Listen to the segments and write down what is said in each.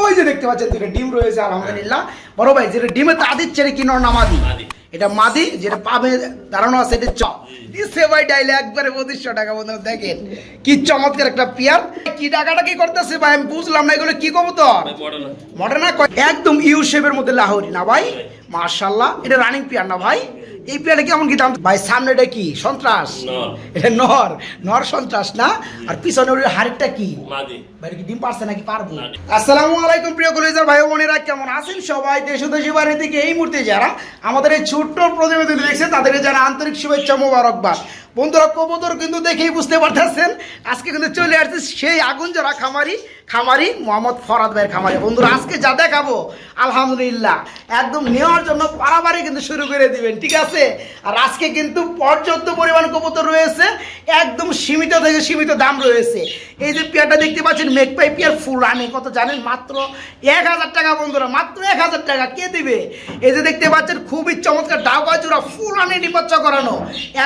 ওই যে দেখতে পাচ্ছেন দুটো ডিম রয়েছে আলহামদুলিল্লাহ। বড় ভাই যেটা ডিমে তা দিচ্ছে রে কি নর না মাদি? মাদি। এটা মাদি যেটা পাবে দাঁড়ানো আছে এটা চপ। দিচ্ছে ভাই ডাইলে একবারে পঁচিশশো টাকা বন্ধুরা দেখেন কি চমৎকার একটা পিয়ার। কি টাকাটা কি করতেছে ভাই আমি বুঝলাম না এগুলো কি বড় না। মডার্না একদম ইউ শেপের মধ্যে লাহোরি না ভাই মার্শাল্লাহ এটা রানিং পিয়ার না ভাই। এই পিয়ারটা কেমন কি দাম ভাই সামনে এটা কি? সন্ত্রাস? এটা নর। নর সন্ত্রাস না? আর পিছনে ওর হাড়টা কি? ভাই কি ডিম পারছে নাকি পারব? না। আসসালামু আলাইকুম প্রিয় কলেজার ভাই ও বোনেরা কেমন আছেন সবাই? দেশ ও দেশি বাইরে থেকে এই মুহূর্তে যারা আমাদের এই ছোট্ট প্রতিবেদন দেখছে তাদেরকে যারা আন্তরিক শুভেচ্ছা মোবারকবাদ। বন্ধুরা, কবুতর কিন্তু দেখেই বুঝতে পারতেছেন। আজকে কিন্তু চলে আসছে সেই আগুন জোড়া খামারি খামারি মোহাম্মদ ফরাদ ভাইয়ের খামারি। বন্ধুরা, আজকে যা দেখাবো, আলহামদুলিল্লাহ, একদম নেওয়ার জন্য পারাবারই কিন্তু শুরু করে দিবেন, ঠিক আছে? আর আজকে কিন্তু পর্যাপ্ত পরিমাণ কবুতর রয়েছে, একদম সীমিত থেকে সীমিত দাম রয়েছে। এই যে পেয়ারটা দেখতে পাচ্ছেন মেকপাই পেয়ার ফুল রানে, কত জানেন? মাত্র এক হাজার টাকা বন্ধুরা, মাত্র এক হাজার টাকা, কে দিবে? এই যে দেখতে পাচ্ছেন, খুবই চমৎকার ডাউকা জোড়া ফুল রানে নিপচ্ছ করানো,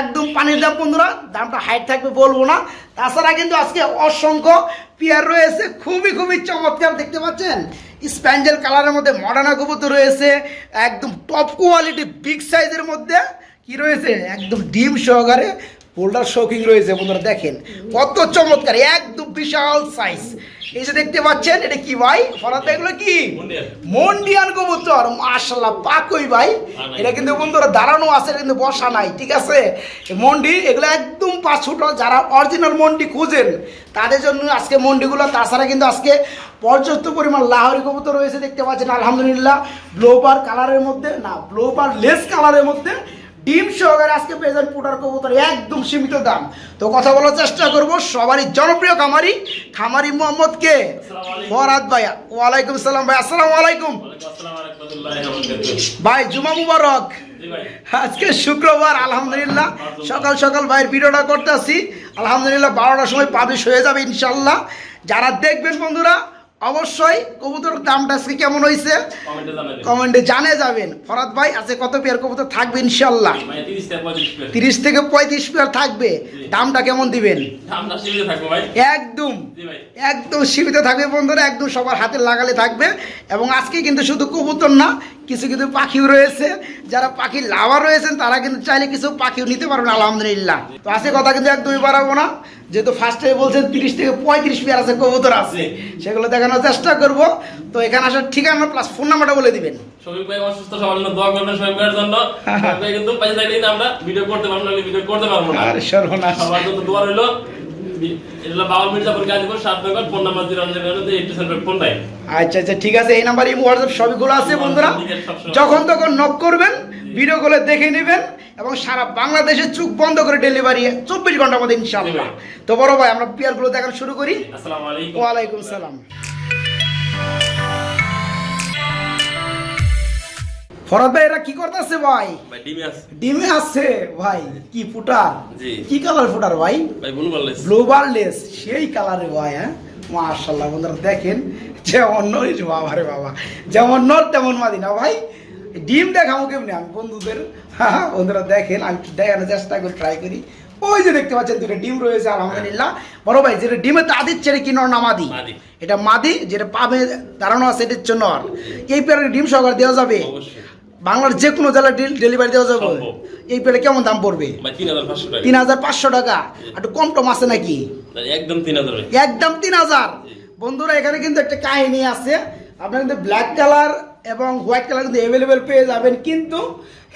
একদম পানির দাম বন্ধুরা, দামটা হাইট থাকবে বলব না। তাছাড়া কিন্তু আজকে অসংখ্য পিয়ার রয়েছে, খুবই খুবই চমৎকার, দেখতে পাচ্ছেন? স্প্যান্ডেল কালারের মধ্যে মডার্না কবুতর রয়েছে, একদম টপ কোয়ালিটি বিগ সাইজের মধ্যে। কি রয়েছে? একদম ডিম সহকারে পোল্ডার শৌকিং রয়েছে বন্ধুরা দেখেন। কত চমৎকার একদম বিশাল সাইজ এই যে দেখতে পাচ্ছেন এটা কি ভাই? ফরাত এগুলো কি। মন্ডিয়ান কবুতর মাশাল্লাহ পাকই ভাই। এটা কিন্তু বন্ধুরা দাঁড়ানো আছে কিন্তু বসা নাই ঠিক আছে? এই মন্ডি এগুলো একদম পাঁচ ফুট যারা অরিজিনাল মন্ডি খুঁজেন তাদের জন্য আজকে মন্ডিগুলো তাছাড়া কিন্তু আজকে পর্যাপ্ত পরিমাণ লাহরি কবুতর রয়েছে দেখতে পাচ্ছেন আলহামদুলিল্লাহ। ব্লোবার কালারের মধ্যে না ব্লোবার লেস কালারের মধ্যে ডিম সহকারে আজকে পেয়েছেন পুটার কবুতর একদম সীমিত দাম। তো কথা বলার চেষ্টা করব সবারই জনপ্রিয় খামারি খামারি মোহাম্মদ কে। ফরাদ ভাই ওয়ালাইকুম সালাম ভাই আসসালামু আলাইকুম। ভাই জুমা মুবারক। আজকে শুক্রবার আলহামদুলিল্লাহ। সকাল সকাল ভাইয়ের ভিডিওটা করতেছি। আলহামদুলিল্লাহ বারোটার সময় পাবলিশ হয়ে যাবে ইনশাল্লাহ যারা দেখবেন বন্ধুরা অবশ্যই কবুতর দামটা আজকে কেমন হয়েছে কমেন্টে জানে যাবেন। ফরাদ ভাই আজকে কত পেয়ার কবুতর থাকবে ইনশাল্লাহ ভাই 30 থেকে 35 প্লেট তিরিশ থেকে পঁয়ত্রিশ পেয়ার থাকবে। দামটা কেমন দিবেন? একদম। একদম সীমিত থাকবে বন্ধুরা একদম সবার হাতে লাগালে থাকবে। এবং আজকে কিন্তু শুধু কবুতর না কিছু কিছু পাখিও রয়েছে যারা পাখি লাভার রয়েছেন তারা কিন্তু চাইলে কিছু পাখিও নিতে পারবেন আলহামদুলিল্লাহ। তো আজকে কথা কিন্তু একদমই বাড়াবো না যেহেতু ফার্স্টে বলছেন তিরিশ থেকে পঁয়ত্রিশ পেয়ার আছে কবুতর আছে সেগুলো দেখানোর চেষ্টা করব। তো এখানে আসার ঠিকানা প্লাস ফোন নাম্বারটা বলে দিবেন। শফিক ভাই অসুস্থ সবার জন্য দোয়া করবেন শফিক ভাইয়ের জন্য। কিন্তু আমরা ভিডিও করতে পারব না ভিডিও করতে পারব না। সর্বনাশ। সবার জন্য দোয়া রইল। আচ্ছা আচ্ছা ঠিক আছে এই নাম্বার ইমো হোয়াটসঅ্যাপ সবগুলো আছে বন্ধুরা। যখন তখন নক করবেন ভিডিও কলে দেখে নেবেন এবং সারা বাংলাদেশে চুপ বন্ধ করে ডেলিভারি চব্বিশ ঘণ্টার মধ্যে ইনশাআল্লাহ। তো বড় ভাই আমরা পিয়ারগুলো দেখানো শুরু করি। আসসালামু আলাইকুম। ওয়ালাইকুম সালাম। ফরাদ ভাই এরা কি করতেছে ভাই? আছে। ডিমে আছে? ভাই কি ফুটার? কি কালার ফুটার ভাই? বলু গ্লোবাললেস সেই কালারে ভাই হ্যাঁ? মাশাল্লাহ বন্ধুরা দেখেন যেমন নর বাবা রে বাবা যেমন নর তেমন মাদি না ভাই? ডিম দেখাবো কেমনি আমি বন্ধুদের? হ্যাঁ বন্ধুরা দেখেন আমি দেখানোর চেষ্টা করি ট্রাই করি। ওই যে দেখতে পাচ্ছেন দুটো ডিম রয়েছে আলহামদুলিল্লাহ। বড় ভাই যেটা ডিমে তা দিচ্ছে এটা কি নর না মাদি। এটা মাদি যেটা পাবে দাঁড়ানো আছে এটা হচ্ছে নর। এই পেয়ারের ডিম সহকারে দেওয়া যাবে। বাংলার যে কোনো জেলায় ডেলিভারি দেওয়া যাবে এই পেয়ারে কেমন দাম পড়বে? তিন হাজার পাঁচশো টাকা। একটু কম টম আছে নাকি? একদম তিন হাজার একদম তিন হাজার। বন্ধুরা এখানে কিন্তু একটা কাহিনী আছে। আপনার কিন্তু ব্ল্যাক কালার এবং হোয়াইট কালার কিন্তু অ্যাভেলেবেল পেয়ে যাবেন কিন্তু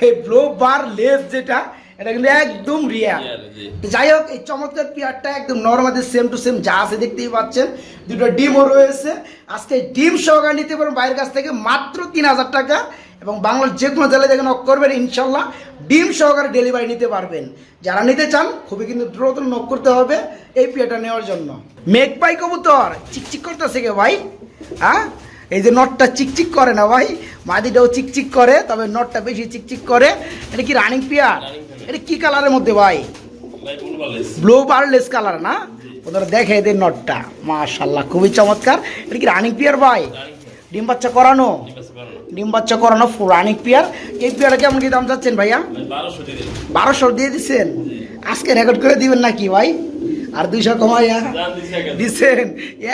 এই ব্লো বার লেস যেটা এটা কিন্তু একদম জি। যাই হোক এই চমৎকার পিয়ারটা একদম নর্মালি সেম টু সেম যা আছে দেখতেই পাচ্ছেন। দুটো ডিমও রয়েছে। আজকে ডিম সহকার নিতে পারেন বাইরের কাছ থেকে মাত্র তিন হাজার টাকা। এবং বাংলার যে কোনো জেলায় দেখে নক করবেন, ইনশাল্লাহ ডিম সহকারে ডেলিভারি নিতে পারবেন। যারা নিতে চান, খুবই কিন্তু দ্রুত নক করতে হবে এই পিয়াটা নেওয়ার জন্য। মেঘ পাই কবুতর, চিকচিক করতেছে কে ভাই? হ্যাঁ? এই যে নটটা চিকচিক করে না ভাই? মাদিটাও চিকচিক করে, তবে নটটা বেশি চিকচিক করে। এটা কি রানিং পিয়ার এটা কি কালারের মধ্যে ভাই? ব্লু বারলেস কালার না? ওদের দেখে এদের নটটা মাশাল্লাহ, খুবই চমৎকার। এটা কি রানিং পিয়ার ভাই? ডিম বাচ্চা করানো? ডিম বাচ্চা করানো। Running pair. এই পিয়ারে কেমন কি দাম চাচ্ছেন ভাইয়া? বারোশো দিয়ে দিচ্ছেন আজকে রেকর্ড করে দিবেন নাকি ভাই? আর দুইশো কমাইয়া দিছি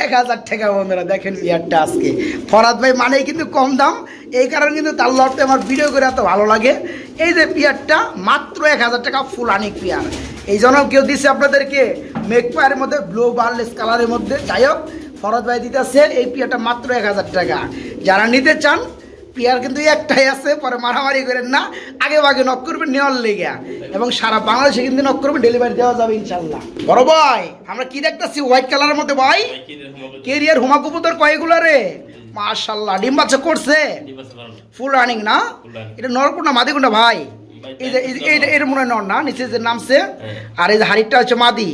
এক হাজার। টাকা বন্ধুরা দেখেন বিয়ারটা আজকে। ফরাদ ভাই মানে কিন্তু কম দাম। এই কারণে কিন্তু তার লটে আমার ভিডিও করে এত ভালো লাগে। এই যে পিয়ারটা মাত্র এক হাজার টাকা ফুল আনিক পিয়ার। এই জন্য কেউ দিচ্ছে আপনাদেরকে মেক পায়ের মধ্যে ব্লু বার্লেস কালারের মধ্যে। যাই হোক ফরাদ ভাই দিতেছে এই পিয়ারটা মাত্র এক হাজার টাকা। যারা নিতে চান পিয়ার কিন্তু একটাই আছে পরে মারামারি করেন না আগে আগে নক করবেন নেওয়ার লেগে। এবং সারা বাংলাদেশে কিন্তু নক করবেন ডেলিভারি দেওয়া যাবে ইনশাল্লাহ বড় ভাই আমরা কি দেখতেছি হোয়াইট কালারের মধ্যে ভাই? কেরিয়ার হুমা কবুতর কয়গুলো রে। মাশাল্লাহ ডিম বাচ্চা করছে। ফুল রানিং না? এটা নরকুন্ডা মাদিকুন্ডা ভাই। এর মনে হয় নর না নিচে যে নামছে। আর এই যে হাড়িটা হচ্ছে মাদি।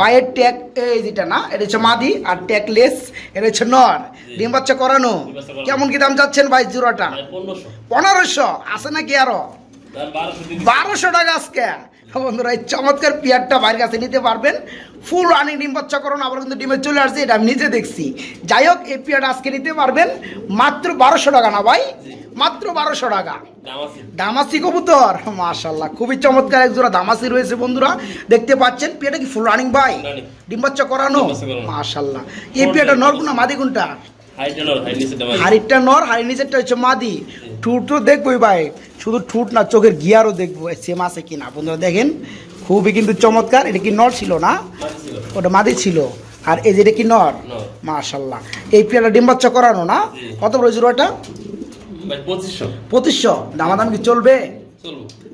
পায়ের ট্যাগ এই যেটা না এটা হচ্ছে মাদি আর ট্যাগ লেস এটা হচ্ছে নর। ডিম বাচ্চা করানো। ডিম বাচ্চা করানো। কেমন কি দাম যাচ্ছেন ভাই জোড়াটা? পনেরোশো আছে নাকি আরও? দাম 1200 দিয়ে দিছি। বারোশো টাকা আজকে। বন্ধুরা এই চমৎকার পেয়ারটা বাইরের কাছে নিতে পারবেন। ফুল রানিং ডিম বাচ্চা করুন আবার কিন্তু ডিমে চলে আসছে এটা আমি নিজে দেখছি। যাই হোক এই পেয়ারটা আজকে নিতে পারবেন। মাত্র বারোশো টাকা না ভাই? মাত্র বারোশো টাকা। দামাসি। কবুতর মাশাল্লাহ খুবই চমৎকার এক জোড়া দামাসি রয়েছে বন্ধুরা। দেখতে পাচ্ছেন পেয়ারটা কি ফুল রানিং ভাই। ডিম বাচ্চা করানো। মাশাল্লাহ এই পেয়ারটা নরগুনা মাদি কোনটা। হাড়িটা নর হাড়ির নিচেরটা হচ্ছে মাদি। তো দেখবোই ভাই। শুধু ঠুট না চোখের গিয়ারও দেখব সেম আছে কি না বন্ধুরা দেখেন খুবই কিন্তু চমৎকার। এটা কি নর ছিল না? ওটা মাদি ছিল। আর এই যে এটা কি নর। মাশাল্লাহ। এই পেয়ারা ডিম বাচ্চা করানো না? কত রয়েছে ওটা? পঁচিশশো। 2500 পঁচিশশো? দামাদাম কি চলবে?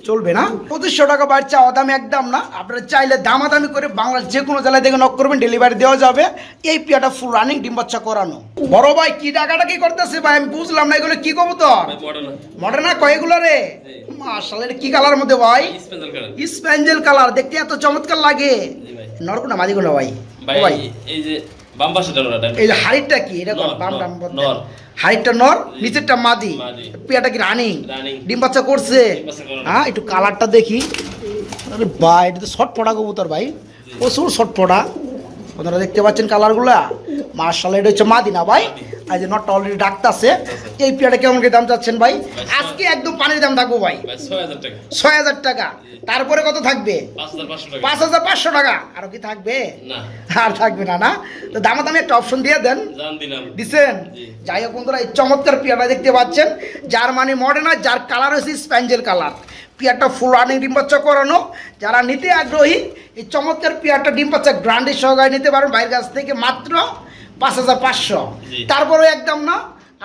চলবো। না? পঁচিশশো টাকা বাইর চাওয়া দাম একদম না। আপনারা চাইলে দামাদামি করে বাংলার যে কোনো জেলায় থেকে নক করবেন ডেলিভারি দেওয়া যাবে। এই পিয়াটা ফুল রানিং ডিম বাচ্চা করানো। বড় ভাই কি টাকাটা কি করতেছে ভাই? আমি বুঝলাম না এগুলো কি কবুতর? তো modern। মডার্না কয়গুলো রে? মার্শাল এটা কি কালার মধ্যে ভাই? স্প্যাঞ্জেল কালার দেখতে এত চমৎকার লাগে। জি ভাই। নরকুনা মাদিগুলো ভাই। ভাই, এই যে বাম এই যে হাড়িটা কি? এটা নর, বাম বলতে। নর। নিচেরটা মাদি। পেয়াটা কি রানিং? ডিম বাচ্চা করছে। হ্যাঁ একটু কালারটা দেখি। আরে ভাই এটা তো শর্ট পড়া কবুতর ভাই। প্রচুর শর্ট পড়া। আপনারা দেখতে পাচ্ছেন কালারগুলা। মার্শাল এটা হচ্ছে মাদি না ভাই আজ নটটা অলরেডি ডাকতাছে এই পিয়াটা কেমন কি দাম চাচ্ছেন ভাই? আজকে একদম পানির দাম থাকব ভাই। ভাই, 6000 টাকা। ছয় হাজার টাকা। তারপরে কত থাকবে? পাঁচ হাজার পাঁচশো টাকা। আরও কি থাকবে? আর থাকবে না না? তো দামা দামি একটা অপশন দিয়ে দেন। জি। যাই হোক বন্ধুরা এই চমৎকার পিয়াটা দেখতে পাচ্ছেন। যার মানে মডার্ন আর যার কালার হয়েছে স্প্যাঞ্জেল কালার পিয়ারটা ফুল রানিং ডিম বাচ্চা করানো। যারা নিতে আগ্রহী এই চমৎকার পিয়ারটা ডিম বাচ্চা গ্রান্ডের সহকারে নিতে পারেন বাইরের কাছ থেকে মাত্র পাঁচ হাজার পাঁচশো। জি। তারপরেও একদম না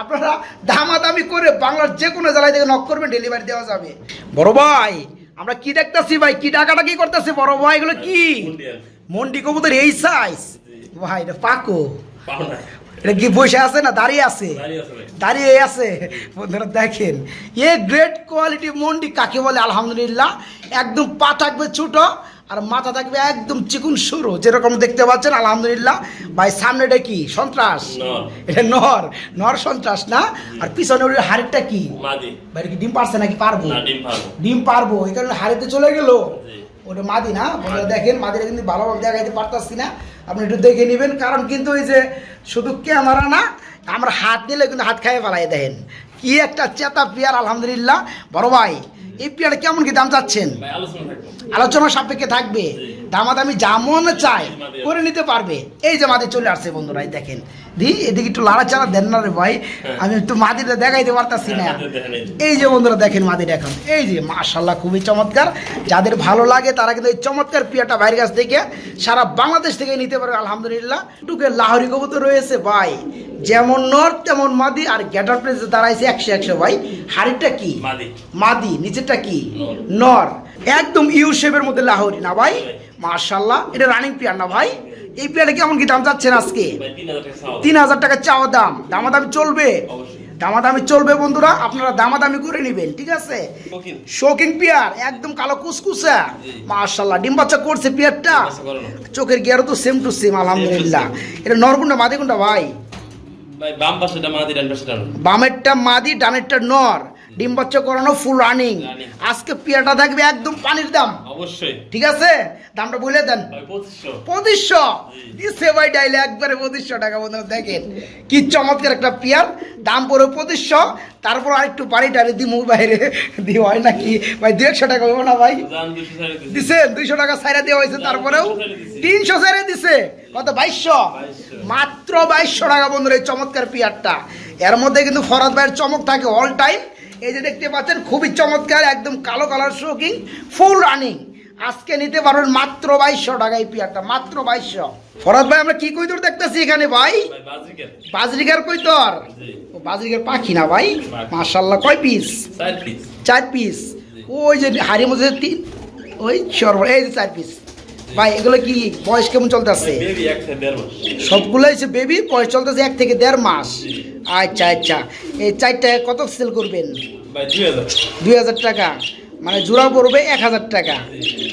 আপনারা দামাদামি করে বাংলার যে কোনো জেলায় থেকে নক করবেন ডেলিভারি দেওয়া যাবে। বড় ভাই আমরা কি দেখতেছি ভাই? কি টাকাটা কি করতেছি? বড় ভাই এগুলো কি। মন্ডি কবুতর এই সাইজ ভাই এটা পাকো। এটা কি বসে আছে না দাঁড়িয়ে আছে? দাঁড়িয়ে আছে বন্ধুরা দেখেন। এ গ্রেট কোয়ালিটি মন্ডি কাকে বলে? আলহামদুলিল্লাহ একদম পা থাকবে ছোট আর মাথা থাকবে একদম চিকুন সরু। যেরকম দেখতে পাচ্ছেন আলহামদুলিল্লাহ। ভাই সামনে এটা কি? সন্ত্রাস? নর। এটা নর। নর সন্ত্রাস না? আর পিছনে ওর হাড়িটা কি। ভাই কি ডিম পারছে নাকি পারব? না, ডিম পারব। ডিম পারব। এই কারণে হাড়িতে চলে গেল। ওটা মাদি না? বন্ধুরা দেখেন মাদিরা কিন্তু ভালোভাবে দেখাইতে পারতাছি না। আপনি একটু দেখে নেবেন কারণ কিন্তু ওই যে শুধু ক্যামেরা না আমরা হাত দিলে কিন্তু হাত খাইয়ে ফেলাই দেখেন কি একটা চেতা পেয়ার আলহামদুলিল্লাহ। বড় ভাই এই পেয়ারটা কেমন কি দাম চাচ্ছেন? আলোচনা সাপেক্ষে থাকবে। দামাদামি যেমন চাই করে নিতে পারবে। এই যে মাদি চলে আসছে বন্ধুরা দেখেন। দি এদিকে একটু লাড়াচাড়া দেন না রে ভাই। আমি একটু মাদিটা দেখাইতে পারতাছি না। এই যে। বন্ধুরা দেখেন মাদিটা এখন। এই যে মাশাল্লাহ খুবই চমৎকার। যাদের ভালো লাগে তারা কিন্তু এই চমৎকার পিয়াটা বাইরের কাছ থেকে সারা বাংলাদেশ থেকে নিতে পারবে আলহামদুলিল্লাহ। টুকে লাহরি কবুতর রয়েছে ভাই। যেমন নর তেমন মাদি আর গ্যাটার প্লেসে দাঁড়াইছে একশো একশো ভাই। হাড়িটা কি? মাদি। মাদি নিচেরটা কি? নর। একদম ইউ শেপের মধ্যে লাহরি। না ভাই মার্শাল্লাহ এটা রানিং পিয়ার না ভাই? এই পিয়ারে কেমন কি দাম চাচ্ছেন আজকে? ভাই, 3000 টাকা চাওয়া। তিন হাজার টাকা চাওয়া দাম। দামাদামি চলবে। অবশ্যই। দামাদামি চলবে বন্ধুরা আপনারা দামাদামি করে নেবেন ঠিক আছে। শোকিং পিয়ার একদম কালো কুসকুসা। জি। মার্শাল্লাহ ডিম বাচ্চা করছে পিয়ারটা চোখের গিয়ারও তো সেম টু সেম আলহামদুলিল্লাহ। এটা নরকুন্ডা মাদিকুন্ডা ভাই? ভাই, বাম পাশেটা মাদি, ডান পাশেটা বামেরটা মাদি ডানেরটা নর। ডিম বাচ্চা করানো ফুল রানিং আজকে পেয়ারটা থাকবে একদম পানির দাম। অবশ্যই। ঠিক আছে? দামটা বলে দেন। পঁচিশশো। দিচ্ছে ভাই ডাইলে একবারে পঁচিশশো টাকা বন্ধুরা দেখেন কি চমৎকার একটা পেয়ার। দাম পড়ে পঁচিশশো। তারপর আরেকটু পানি টানি দিমু বাইরে দিয়ে হয় নাকি? ভাই দু একশো টাকা হইব না ভাই? দিছেন দুইশো টাকা সাইরা দেওয়া হয়েছে তারপরেও। তিনশো সাইরা দিছে। কত বাইশশো? মাত্র বাইশশো টাকা বন্ধুরা এই চমৎকার পিয়ারটা। এর মধ্যে কিন্তু ফরাদ ভাইয়ের চমক থাকে অল টাইম এই যে দেখতে পাচ্ছেন খুবই চমৎকার একদম কালো কালার শোকিং ফুল রানিং আজকে নিতে পারবেন মাত্র বাইশশো টাকা এই পিয়ারটা মাত্র বাইশশো। ফরাদ ভাই আমরা কি কৈতর দেখতেছি এখানে ভাই? বাজরিকার। জি। ও বাজরিকার পাখি না ভাই। মার্শাল্লাহ কয় পিস চার পিস ওই যে হাড়ির মধ্যে তিন ওই সর্ব এই যে চার পিস ভাই এগুলো কি বয়স কেমন চলতেছে? বেবি এক থেকে দেড় মাস। সবগুলো হচ্ছে বেবি বয়স চলতেছে এক থেকে দেড় মাস। আচ্ছা আচ্ছা। এই চারটা কত সেল করবেন? দুই হাজার। টাকা। মানে জোড়া পড়বে এক হাজার টাকা।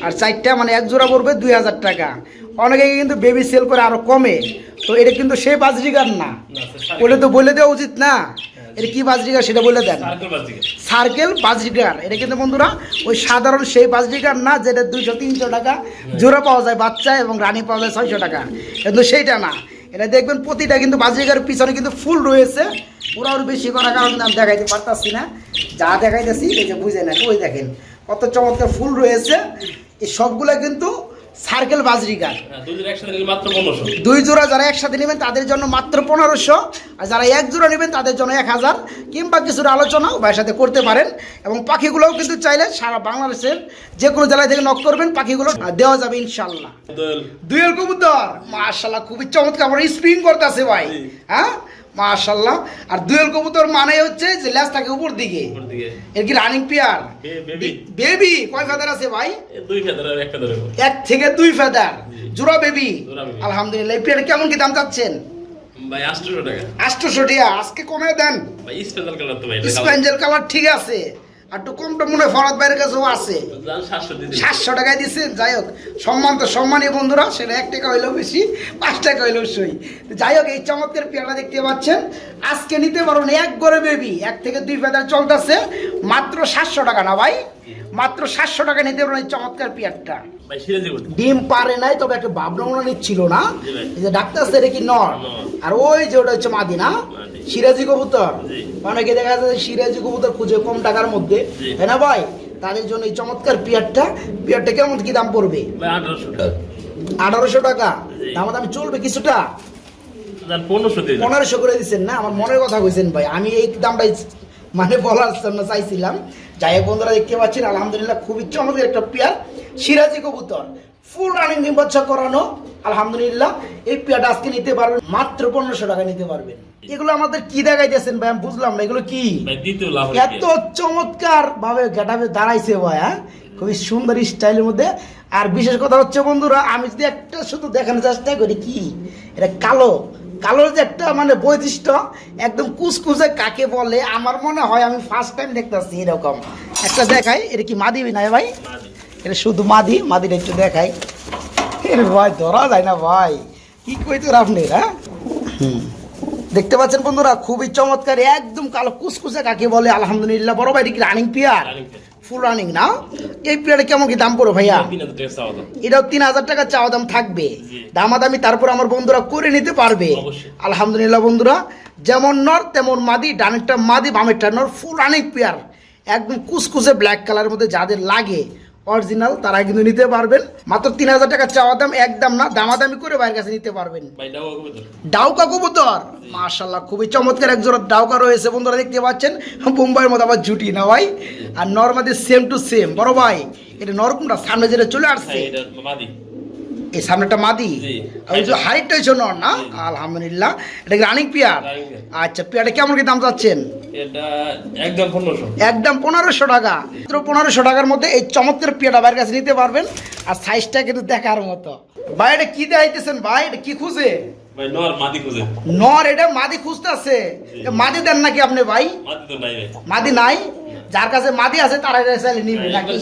আর চারটা মানে এক জোড়া পড়বে দুই হাজার টাকা। অনেকে কিন্তু বেবি সেল করে আরও কমে। তো এটা কিন্তু সে বাজরিগার না। না ওটা তো বলে দেওয়া উচিত না। এটা কি বাজরিগার সেটা বলে দেন। সার্কেল বাজরিকার এটা কিন্তু বন্ধুরা ওই সাধারণ সেই বাজরিকার না যেটা দুইশো তিনশো টাকা জোড়া পাওয়া যায় বাচ্চা এবং রানী পাওয়া যায় ছয়শো টাকা। কিন্তু সেইটা না। এটা দেখবেন প্রতিটা কিন্তু বাজরিকার পিছনে কিন্তু ফুল রয়েছে। ওরা আরও বেশি করার কারণে আমি দেখাইতে পারতাছি না। যা দেখাইতেছি এই যে বুঝে না ওই দেখেন। কত চমৎকার ফুল রয়েছে। এই সবগুলো কিন্তু সার্কেল বাজরিকার হ্যাঁ দুই জোড়া যারা একসাথে নেবেন তাদের জন্য মাত্র পনেরোশো। আর যারা এক জোড়া নেবেন তাদের জন্য এক হাজার। কিংবা কিছুর আলোচনাও ভাইয়ের সাথে করতে পারেন। এবং পাখিগুলোও কিন্তু চাইলে সারা বাংলাদেশের যে কোনো জেলায় থেকে নক করবেন পাখিগুলো দেওয়া যাবে ইনশাল্লাহ দোয়েল। কবুতর মাশাল্লাহ খুবই চমৎকার স্প্রিং করতেছে ভাই। হ্যাঁ? মাশাল্লাহ আর দুয়েল কবুতর মানে হচ্ছে যে থাকে উপর দিকে। এর কি রানিং পেয়ার বেবি কয় ফাদার আছে ভাই? দুই ফেদার আর এক ফেদার এক থেকে দুই ফেদার জোড়া বেবি আলহামদুলিল্লাহ। পেয়ার কেমন কি দাম চাচ্ছেন? ভাই আটশোশো টাকা। 800 টাকা। আজকে কমে দেন। ভাই কালার তো ভাই স্পেঞ্জেল কালার ঠিক আছে। আর একটু কমটা মনে ফরাদ বাইরের কাছেও আছে। সাতশো টাকায় দিচ্ছেন যাই হোক সম্মান তো সম্মানীয় বন্ধুরা সেটা এক টাকা হইলেও বেশি পাঁচ টাকা হইলেও সই যাই হোক এই চমৎকার পেয়ারা দেখতে পাচ্ছেন। আজকে নিতে পারুন এক গড়ে বেবি এক থেকে দুই ফেদার চলতেছে মাত্র সাতশো টাকা না ভাই? মাত্র সাতশো টাকা নিতে পারবেন এই চমৎকার পেয়ারটা। ডিম পারে নাই তবে একটা ভাবনা নিচ্ছিল না। এই যে ডাক্তার সেটা কি নর। আর ওই যে ওটা হচ্ছে মাদি না? সিরাজি কবুতর। অনেকে দেখা যায় সিরাজি কবুতর খুঁজে কম টাকার মধ্যে। তাই না ভাই? তাদের জন্য এই চমৎকার পিয়ারটা পিয়ারটা কেমন কি দাম পড়বে? আঠারোশো টাকা। দাম দামি চলবে কিছুটা? পনেরোশো পনেরোশো করে দিচ্ছেন না? আমার মনের কথা কইছেন ভাই। আমি এই দামটাই মানে বলার জন্য চাইছিলাম। যাই হোক বন্ধুরা দেখতে পাচ্ছেন আলহামদুলিল্লাহ খুবই চমৎকার একটা পেয়ার সিরাজি কবুতর। ফুল রানিং নির্বাচন করানো আলহামদুলিল্লাহ এই পেয়ারটা আজকে নিতে পারবেন মাত্র পনেরোশো টাকা নিতে পারবেন। এগুলো আমাদের কি দেখাইতেছেন ভাই? আমি বুঝলাম না এগুলো কি? এত চমৎকার ভাবে গেটাবে দাঁড়াইছে ভাই হ্যাঁ? খুবই সুন্দর স্টাইলের মধ্যে। আর বিশেষ কথা হচ্ছে বন্ধুরা আমি যদি একটা শুধু দেখানোর চেষ্টা করি কি? এটা কালো কালোর যে একটা মানে বৈশিষ্ট্য একদম কুচকুচে কাকে বলে আমার মনে হয় আমি ফার্স্ট টাইম দেখতেছি এরকম। একটা দেখাই এটা কি মাদি না ভাই? এটা শুধু মাদি মাদিটা একটু দেখাই। এর ভাই ধরা যায় না ভাই। কি কইতো আপনি হ্যাঁ? হুম। দেখতে পাচ্ছেন বন্ধুরা খুবই চমৎকার একদম কালো কুচকুচে কাকে বলে আলহামদুলিল্লাহ। বড় ভাই এটা কি রানিং পেয়ার। ফুল রানিং না? এই প্লেয়ারে কেমন কি দাম পড়ো ভাইয়া। এটাও তিন হাজার টাকা চাওয়া দাম থাকবে। দামাদামি তারপর আমার বন্ধুরা করে নিতে পারবে। আলহামদুলিল্লাহ বন্ধুরা যেমন নর তেমন মাদি ডানেরটা মাদি বামেরটা নর ফুল রানিং প্লেয়ার একদম কুচকুচে ব্ল্যাক কালারের মধ্যে যাদের লাগে অরিজিনাল তারা কিন্তু নিতে পারবেন। মাত্র তিন হাজার টাকা চাওয়া দাম একদম না দামাদামি করে বাইরের কাছে নিতে পারবেন। ডাউকা কবুতর। মাশাল্লাহ খুবই চমৎকার এক জোড়া ডাউকা রয়েছে বন্ধুরা দেখতে পাচ্ছেন। মুম্বাইয়ের মতো আবার জুটি না ভাই? আর নর্মাদি সেম টু সেম বড় ভাই। এটা নরকুমটা সামনে যেটা চলে আসছে। হ্যাঁ। এই সামনেটা মাদি? হাইটটা নর না। আলহামদুলিল্লাহ। এটা রানিং পিয়ার। আচ্ছা পিয়ারটা কেমন কি দাম চাচ্ছেন? একদম পনেরোশো। একদম পনেরোশো টাকা। মাত্র পনেরোশো টাকার মধ্যে এই চমৎকার পিয়াটা বাইরের কাছে নিতে পারবেন। আর সাইজটা কিন্তু দেখার মতো। ভাই এটা কি দেখাইতেছেন ভাই? এটা কি খুঁজে? নর এটা মাদি খুঁজতেছে মাদি দেন নাকি আপনি ভাই। মাদি নাই? যার কাছে মাদি আছে তারা চাইলে নিবে হ্যাঁ, নাকি?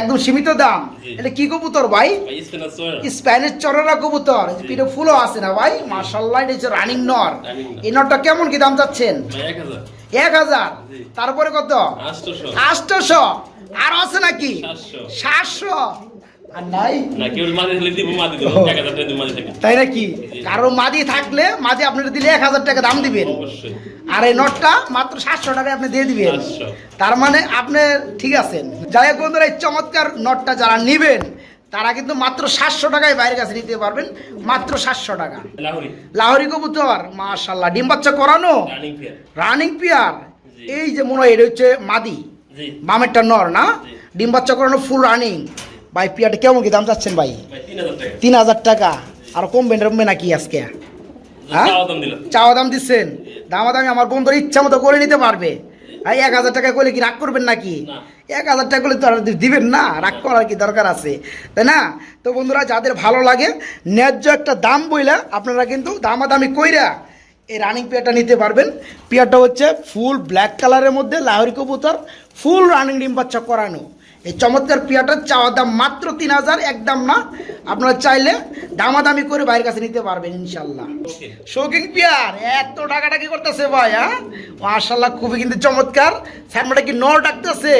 একদম সীমিত দাম এটা কি কবুতর ভাই? স্প্যানিশ চরেরা কবুতর। পিঠে ফুলও আছে না ভাই? মার্শাল্লাহ এটা হচ্ছে রানিং নর। এই নরটা কেমন কি দাম চাচ্ছেন? এক হাজার। তারপরে কত? আটশোশো। আর আছে নাকি? সাতশো। থেকে। তাই নাকি? কারও মাদি থাকলে মাদি আপনারা দিলে এক হাজার টাকা দাম দিবেন। আর এই নটটা মাত্র সাতশো টাকায় আপনি দিয়ে দিবেন। তার মানে আপনি ঠিক আছেন। যাই হোক বন্ধুরা এই চমৎকার নটটা যারা নিবেন তারা কিন্তু মাত্র সাতশো টাকায় বাইরের কাছে নিতে পারবেন। মাত্র সাতশো টাকা। লাহোরি। কবুতর মাশাল্লাহ ডিম বাচ্চা করানো? রানিং পিয়ার এই যে মনে হয় এটা হচ্ছে মাদি। জি। বামেরটা নর না। ডিম বাচ্চা করানো ফুল রানিং ভাই পিয়ারটা কেমন কি দাম চাচ্ছেন ভাই? ভাই তিন হাজার টাকা। আর কমবে কমবে নাকি আজকে? হ্যাঁ? চাওয়া দাম চাওয়া দাম দিচ্ছেন? আমার বন্ধুর ইচ্ছা মতো করে নিতে পারবে। আর এক হাজার টাকা করলে কি রাগ করবেন নাকি? এক হাজার টাকা করলে তো আর দিবেন না। রাগ করার কি দরকার আছে? তাই না? তো বন্ধুরা যাদের ভালো লাগে ন্যায্য একটা দাম বইলা আপনারা কিন্তু দামাদামি কইরা এই রানিং পেয়ারটা নিতে পারবেন। পেয়ারটা হচ্ছে ফুল ব্ল্যাক কালারের মধ্যে লাহরি কবুতর ফুল রানিং ডিম বাচ্চা করানো। এই চমৎকার পেয়ারটার চাওয়ার দাম মাত্র তিন হাজার একদম না। আপনারা চাইলে দামাদামি করে বাইরের কাছে নিতে পারবেন ইনশাল্লাহ শৌকিং পিয়ার এত টাকাটা কি করতেছে ভাই হ্যাঁ? মাশাল্লাহ খুবই কিন্তু চমৎকার। সামনেটা কি নর ডাকতেছে?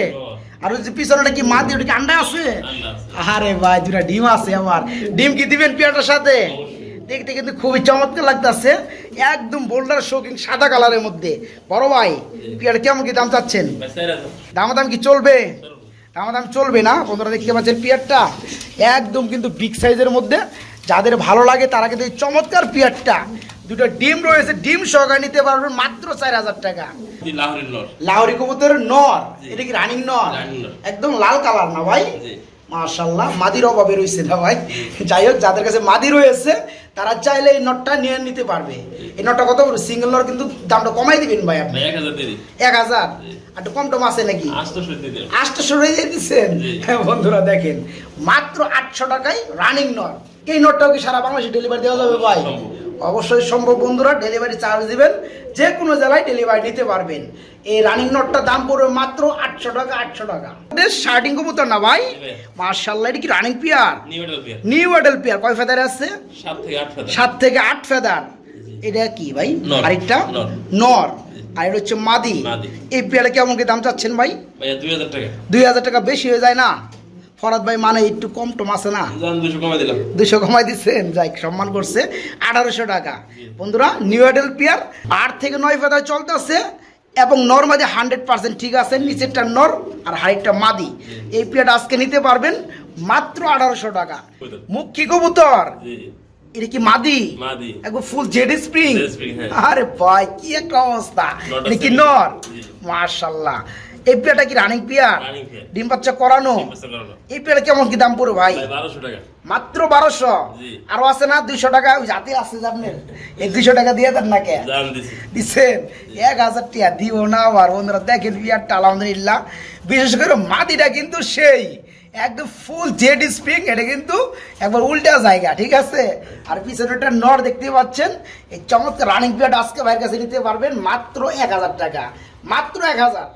আর ওই যে পিছনেটা কি মাদি ওটা কি আন্ডা আছে। আরে ভাই দুটা ডিম আছে আমার। ডিম কি দিবেন পিয়ারটার সাথে? দেখতে কিন্তু খুবই চমৎকার লাগতেছে। একদম বোল্ডার শৌকিং সাদা কালারের মধ্যে। বড় ভাই পিয়ার কেমন কি দাম চাচ্ছেন? হাজার দামাদাম কি চলবে। দামাদাম চলবে না। বন্ধুরা দেখতে পাচ্ছেন পিয়ারটা। একদম কিন্তু বিগ সাইজের মধ্যে। যাদের ভালো লাগে তারা কিন্তু এই চমৎকার পিয়ারটা। দুটো ডিম রয়েছে ডিম সহকারে নিতে পারবেন মাত্র চার হাজার টাকা। লাহরি লাহোরির নর। এটা কি রানিং নর? একদম লাল কালার না ভাই? জি। মাশাল্লাহ মাদির অভাবে রয়েছে না ভাই? যাই হোক যাদের কাছে মাদি রয়েছে তারা চাইলে এই নটটা নিয়ে নিতে পারবে। এই নটটা কত সিঙ্গেল নর কিন্তু দামটা কমাই দিবেন ভাই আপনি। এক হাজার আর একটু কম টম আছে নাকি? আটশো রয়ে দিচ্ছেন হ্যাঁ বন্ধুরা দেখেন মাত্র আটশো টাকায় রানিং নট এই নোটটাও কি সারা বাংলাদেশে ডেলিভারি দেওয়া যাবে ভাই? অবশ্যই সম্ভব। বন্ধুরা। ডেলিভারি চার্জ দিবেন যে কোনো জেলায় ডেলিভারি নিতে পারবেন। এই রানিং নোটটার দাম পড়বে মাত্র আটশো টাকা আটশো টাকা। শার্টিং কবুতর না ভাই। মার্শাল্লাহ এটা কি running pair new adult pair কয় ফেদার আছে? সাত থেকে আট ফেদার এটা কি ভাই। আরেকটা? নর। আর এটা হচ্ছে মাদি। এই পেয়ারে কেমন কি দাম চাচ্ছেন ভাই? দুই হাজার টাকা। বেশি হয়ে যায় না? ফরাদ ভাই মানে একটু কম টম আছে না? দুশো কমাই দিচ্ছেন। যাই সম্মান করছে। আঠারোশো টাকা। বন্ধুরা নিউ এডেল পিয়ার আট থেকে নয় ফেদায় চলতেছে এবং নর মাদি হান্ড্রেড পার্সেন্ট ঠিক আছে নিচেরটা নর আর হাইটটা মাদি। এই পিয়ারটা আজকে নিতে পারবেন মাত্র আঠারোশো টাকা। মুখ কি কবুতর এটা কি মাদি? মাদি। একবার ফুল জেড স্প্রিং? হ্যাঁ। আরে ভাই কি একটা অবস্থা। এটা কি নর? জি। মার্শাল্লাহ এই পেয়ারটা কি রানিং পেয়ার। ডিম বাচ্চা করানো? এই পেয়ারে কেমন কি দাম পড়ে ভাই? মাত্র বারোশো? আরও আছে না দুইশো টাকা? ওই জাতি আছে আপনার এই দুইশো টাকা দিয়ে দেন না কে দিচ্ছেন এক হাজার টাকা দিব না আবার। বন্ধুরা দেখেন বিয়ারটা আলহামদুলিল্লাহ। বিশেষ করে মাদিটা কিন্তু সেই। একদম ফুল জেড স্প্রিং এটা কিন্তু একবার উল্টা জায়গা, ঠিক আছে? আর পিছনে একটা নর দেখতে পাচ্ছেন। এই চমৎকার রানিং পিরিয়ড আজকে ভাইয়ের কাছে নিতে পারবেন মাত্র এক হাজার টাকা, মাত্র এক হাজার।